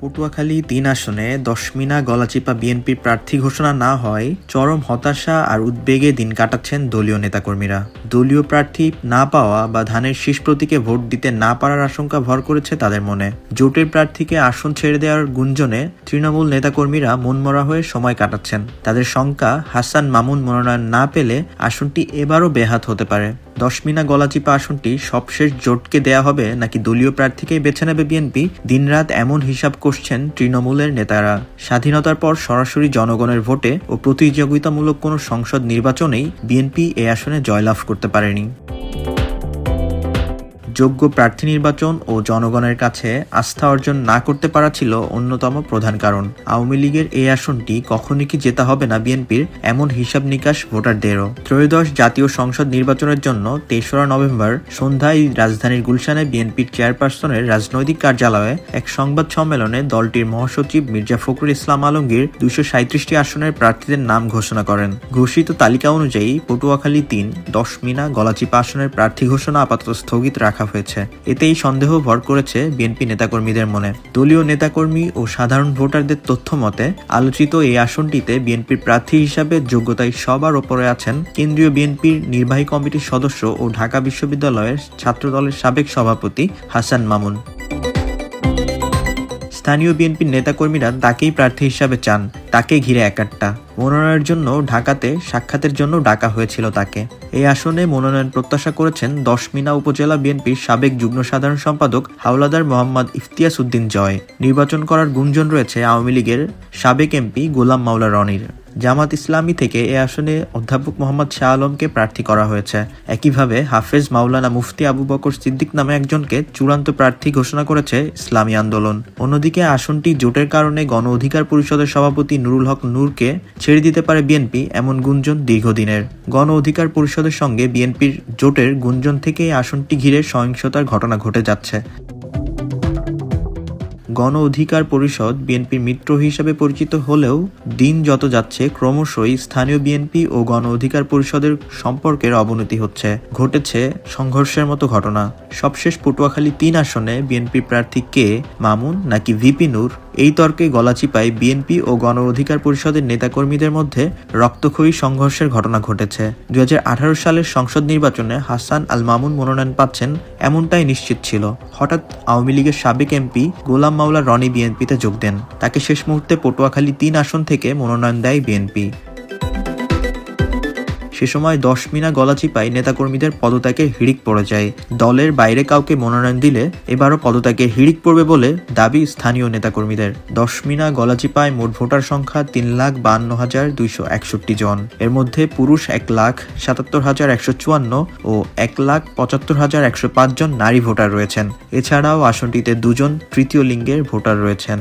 পটুয়াখালী তিন আসনে দশমিনা গলাচিপা বিএনপির প্রার্থী ঘোষণা না হয়, চরম হতাশা আর উদ্বেগে দিন কাটাচ্ছেন দলীয় নেতাকর্মীরা। দলীয় প্রার্থী না পাওয়া বা ধানের শীষ প্রতীকে ভোট দিতে না পারার আশঙ্কা ভর করেছে তাদের মনে। জোটের প্রার্থীকে আসন ছেড়ে দেওয়ার গুঞ্জনে তৃণমূল নেতাকর্মীরা মনমরা হয়ে সময় কাটাচ্ছেন। তাদের শঙ্কা, হাসান মামুন মনোনয়ন না পেলে আসনটি এবারও বেহাত হতে পারে। দশমিনা গলাচিপা আসনটি সবশেষ জোটকে দেয়া হবে নাকি দলীয় প্রার্থীকেই বেছে নেবে বিএনপি? দিনরাত এমন হিসাব করছেন তৃণমূলের নেতারা। স্বাধীনতার পর সরাসরি জনগণের ভোটে ও প্রতিযোগিতামূলক কোনো সংসদ নির্বাচনেই বিএনপি এ আসনে জয়লাভ করতে পারেনি। যোগ্য প্রার্থী নির্বাচন ও জনগণের কাছে আস্থা অর্জন না করতে পারা ছিল অন্যতম প্রধান কারণ। আওয়ামী লীগের এই আসনটি কখনই কি জেতা হবে না বিএনপির এমন হিসাব নিকাশ ভোটারদেরও। ত্রয়োদশ জাতীয় সংসদ নির্বাচনের জন্য তেসরা নভেম্বর সন্ধ্যায় রাজধানীর গুলশানে বিএনপির চেয়ারপারসনের রাজনৈতিক কার্যালয়ে এক সংবাদ সম্মেলনে দলটির মহাসচিব মির্জা ফখরুল ইসলাম আলমগীর দুশো সাঁত্রিশটি আসনের প্রার্থীদের নাম ঘোষণা করেন। ঘোষিত তালিকা অনুযায়ী পটুয়াখালী তিন, দশমিনা, গলাচিপা আসনের প্রার্থী ঘোষণা আপাতত স্থগিত রাখা হয়েছে। এতেই সন্দেহ ভর করেছে বিএনপি নেতাকর্মীদের মনে। দলীয় নেতাকর্মী ও সাধারণ ভোটারদের তথ্য মতে, আলোচিত এই আসনটিতে বিএনপির প্রার্থী হিসাবে যোগ্যতায় সবার ওপরে আছেন কেন্দ্রীয় বিএনপির নির্বাহী কমিটির সদস্য ও ঢাকা বিশ্ববিদ্যালয়ের ছাত্রদলের সাবেক সভাপতি হাসান মামুন। স্থানীয় বিএনপির নেতাকর্মীরা তাকেই প্রার্থী হিসাবে চান। তাকে ঘিরে একাট্টা। মনোনয়নের জন্য ঢাকাতে সাক্ষাতের জন্য ডাকা হয়েছিল তাকে। এই আসনে মনোনয়ন প্রত্যাশা করেছেন দশমিনা উপজেলা বিএনপির সাবেক যুগ্ম সাধারণ সম্পাদক হাওলাদার মোহাম্মদ ইফতিয়াস উদ্দিন জয়। নির্বাচন করার গুঞ্জন রয়েছে আওয়ামী লীগের সাবেক এমপি গোলাম মাওলা রনির। জামাত ইসলামী থেকে এ আসনে অধ্যাপক মোহাম্মদ শাহ আলমকে প্রার্থী করা হয়েছে। একইভাবে হাফেজ মাওলানা মুফতি আবু বকর সিদ্দিক নামে একজনকে চূড়ান্ত প্রার্থী ঘোষণা করেছে ইসলামী আন্দোলন। অন্যদিকে আসনটি জোটের কারণে গণ অধিকার পরিষদের সভাপতি নুরুল হক নূরকে ছেড়ে দিতে পারে বিএনপি এমন গুঞ্জন দীর্ঘদিনের। গণ অধিকার পরিষদের সঙ্গে বিএনপির জোটের গুঞ্জন থেকে এই আসনটি ঘিরে সহিংসতার ঘটনা ঘটে যাচ্ছে। গণ অধিকার পরিষদ বিএনপির মিত্র হিসাবে পরিচিত হলেও দিন যত যাচ্ছে, ক্রমশই স্থানীয় বিএনপি ও গণ অধিকার পরিষদের সম্পর্কের অবনতি হচ্ছে। ঘটেছে সংঘর্ষের মতো ঘটনা। সবশেষ পটুয়াখালী তিন আসনে বিএনপি প্রার্থী কে? মামুন নাকি ভিপি নূর? এই তর্কে গলাচিপায় বিএনপি ও গণ অধিকার পরিষদের নেতাকর্মীদের মধ্যে রক্তক্ষয়ী সংঘর্ষের ঘটনা ঘটেছে। দুই হাজার আঠারো সালের সংসদ নির্বাচনে হাসান আল মামুন মনোনয়ন পাচ্ছেন এমনটাই নিশ্চিত ছিল। হঠাৎ আওয়ামী লীগের সাবেক এমপি গোলাম মাওলা রনি বিএনপিতে যোগ দেন। তাকে শেষ মুহূর্তে পটুয়াখালী তিন আসন থেকে মনোনয়ন দেয় বিএনপি। সে সময় দশ মিনা গলাচিপায় নেতাকর্মীদের পদত্যাগের হিড়িক পড়ে যায়। দলের বাইরে কাউকে মনোনয়ন দিলে এবারও পদত্যাগের হিড়িক পড়বে বলে দাবি স্থানীয় নেতাকর্মীদের। দশ মিনা গলাচিপায় মোট ভোটার সংখ্যা তিন লাখ বান্ন হাজার দুইশো একষট্টি জন। এর মধ্যে পুরুষ এক লাখ সাতাত্তর হাজার একশো চুয়ান্ন ও এক লাখ পঁচাত্তর হাজার একশো পাঁচ জন নারী ভোটার রয়েছেন। এছাড়াও আসনটিতে দুজন তৃতীয় লিঙ্গের ভোটার রয়েছেন।